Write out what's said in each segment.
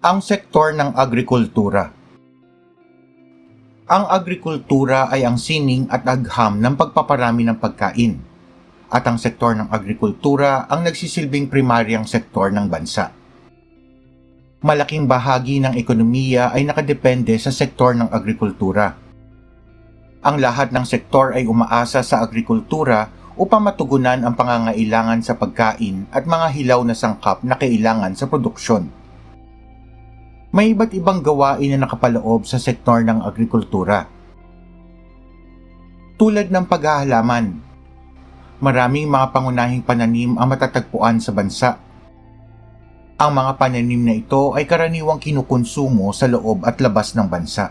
Ang sektor ng agrikultura Ang agrikultura ay ang sining at agham ng pagpaparami ng pagkain. At ang sektor ng agrikultura ang nagsisilbing primaryang sektor ng bansa. Malaking bahagi ng ekonomiya ay nakadepende sa sektor ng agrikultura. Ang lahat ng sektor ay umaasa sa agrikultura upang matugunan ang pangangailangan sa pagkain at mga hilaw na sangkap na kailangan sa produksyon. May iba't ibang gawain na nakapaloob sa sektor ng agrikultura. Tulad ng paghahalaman, maraming mga pangunahing pananim ang matatagpuan sa bansa. Ang mga pananim na ito ay karaniwang kinukonsumo sa loob at labas ng bansa.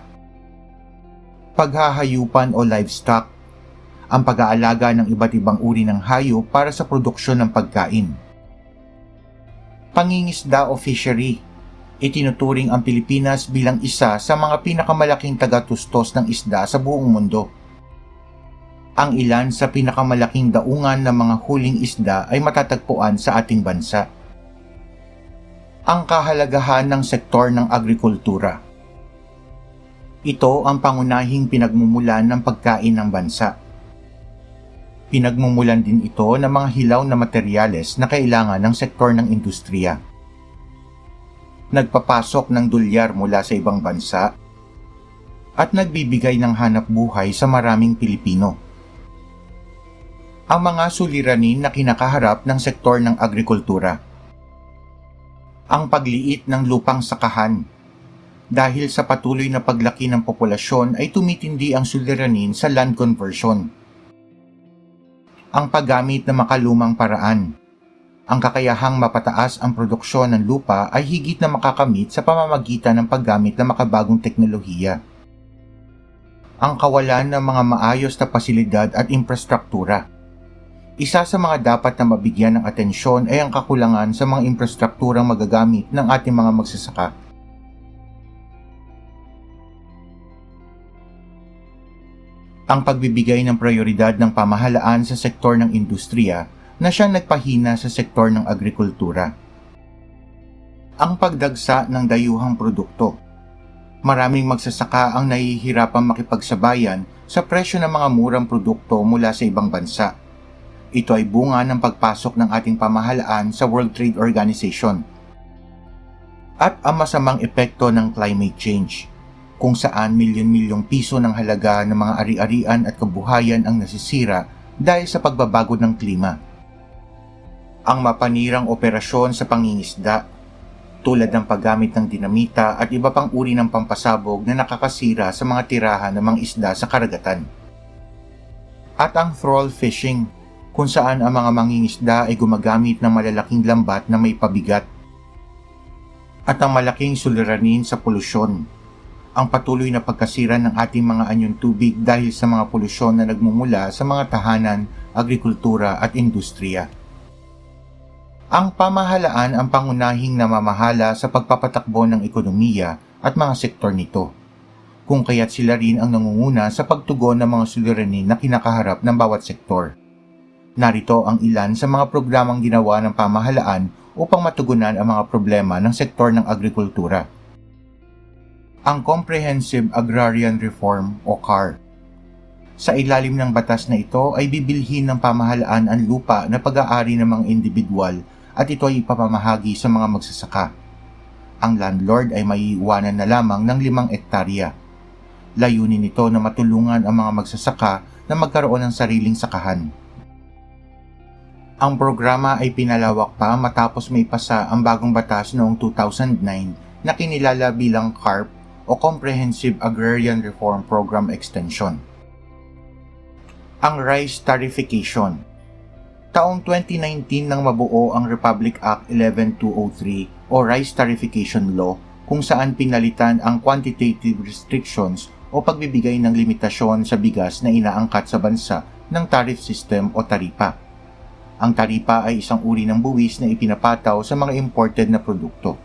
Paghahayupan o livestock, ang pag-aalaga ng iba't ibang uri ng hayop para sa produksyon ng pagkain. Pangingisda o fishery, itinuturing ang Pilipinas bilang isa sa mga pinakamalaking tagatustos ng isda sa buong mundo. Ang ilan sa pinakamalaking daungan ng mga huling isda ay matatagpuan sa ating bansa. Ang kahalagahan ng sektor ng agrikultura. Ito ang pangunahing pinagmumulan ng pagkain ng bansa. Pinagmumulan din ito ng mga hilaw na materyales na kailangan ng sektor ng industriya nagpapasok ng dolyar mula sa ibang bansa at nagbibigay ng hanap buhay sa maraming Pilipino. Ang mga suliranin na kinakaharap ng sektor ng agrikultura. Ang pagliit ng lupang sakahan. Dahil sa patuloy na paglaki ng populasyon ay tumitindi ang suliranin sa land conversion. Ang paggamit ng makalumang paraan ang kakayahang mapataas ang produksyon ng lupa ay higit na makakamit sa pamamagitan ng paggamit ng makabagong teknolohiya. Ang kawalan ng mga maayos na pasilidad at infrastruktura. Isa sa mga dapat na mabigyan ng atensyon ay ang kakulangan sa mga infrastrukturang magagamit ng ating mga magsasaka. Ang pagbibigay ng prioridad ng pamahalaan sa sektor ng industriya na siyang nagpahina sa sektor ng agrikultura. Ang pagdagsa ng dayuhang produkto. Maraming magsasaka ang nahihirapang makipagsabayan sa presyo ng mga murang produkto mula sa ibang bansa. Ito ay bunga ng pagpasok ng ating pamahalaan sa World Trade Organization. At ang masamang epekto ng climate change, kung saan milyon-milyong piso ng halaga ng mga ari-arian at kabuhayan ang nasisira dahil sa pagbabago ng klima ang mapanirang operasyon sa pangingisda tulad ng paggamit ng dinamita at iba pang uri ng pampasabog na nakakasira sa mga tirahan ng mga isda sa karagatan. At ang thrall fishing, kung saan ang mga mangingisda ay gumagamit ng malalaking lambat na may pabigat. At ang malaking suliranin sa polusyon, ang patuloy na pagkasira ng ating mga anyong tubig dahil sa mga polusyon na nagmumula sa mga tahanan, agrikultura at industriya. Ang pamahalaan ang pangunahing namamahala sa pagpapatakbo ng ekonomiya at mga sektor nito, kung kaya't sila rin ang nangunguna sa pagtugon ng mga suliranin na kinakaharap ng bawat sektor. Narito ang ilan sa mga programang ginawa ng pamahalaan upang matugunan ang mga problema ng sektor ng agrikultura. Ang Comprehensive Agrarian Reform o CAR sa ilalim ng batas na ito ay bibilhin ng pamahalaan ang lupa na pag-aari ng mga individual at ito ay ipapamahagi sa mga magsasaka. Ang landlord ay maiiwanan na lamang ng limang ektarya. Layunin nito na matulungan ang mga magsasaka na magkaroon ng sariling sakahan. Ang programa ay pinalawak pa matapos may pasa ang bagong batas noong 2009 na kinilala bilang CARP o Comprehensive Agrarian Reform Program Extension. Ang Rice Tarification Taong 2019 nang mabuo ang Republic Act 11203 o Rice Tarification Law kung saan pinalitan ang quantitative restrictions o pagbibigay ng limitasyon sa bigas na inaangkat sa bansa ng tariff system o taripa. Ang taripa ay isang uri ng buwis na ipinapataw sa mga imported na produkto.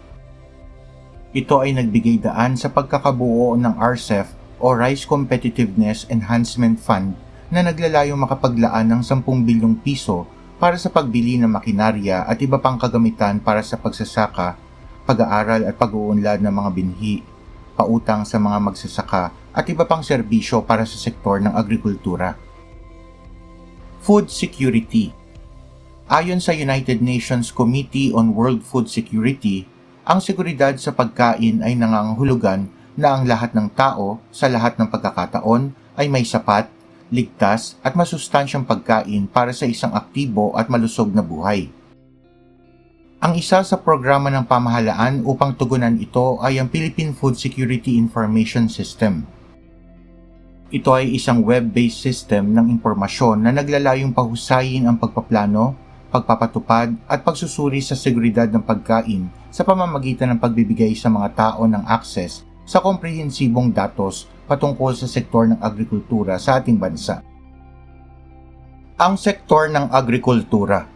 Ito ay nagbigay daan sa pagkakabuo ng RCEF o Rice Competitiveness Enhancement Fund na naglalayong makapaglaan ng 10 bilyong piso para sa pagbili ng makinarya at iba pang kagamitan para sa pagsasaka pag-aaral at pag-uunlad ng mga binhi, pautang sa mga magsasaka at iba pang serbisyo para sa sektor ng agrikultura. Food Security Ayon sa United Nations Committee on World Food Security, ang seguridad sa pagkain ay nangangahulugan na ang lahat ng tao sa lahat ng pagkakataon ay may sapat, ligtas at masustansyang pagkain para sa isang aktibo at malusog na buhay. Ang isa sa programa ng pamahalaan upang tugunan ito ay ang Philippine Food Security Information System. Ito ay isang web-based system ng impormasyon na naglalayong pahusayin ang pagpaplano, pagpapatupad at pagsusuri sa seguridad ng pagkain sa pamamagitan ng pagbibigay sa mga tao ng access sa komprehensibong datos patungkol sa sektor ng agrikultura sa ating bansa. Ang sektor ng agrikultura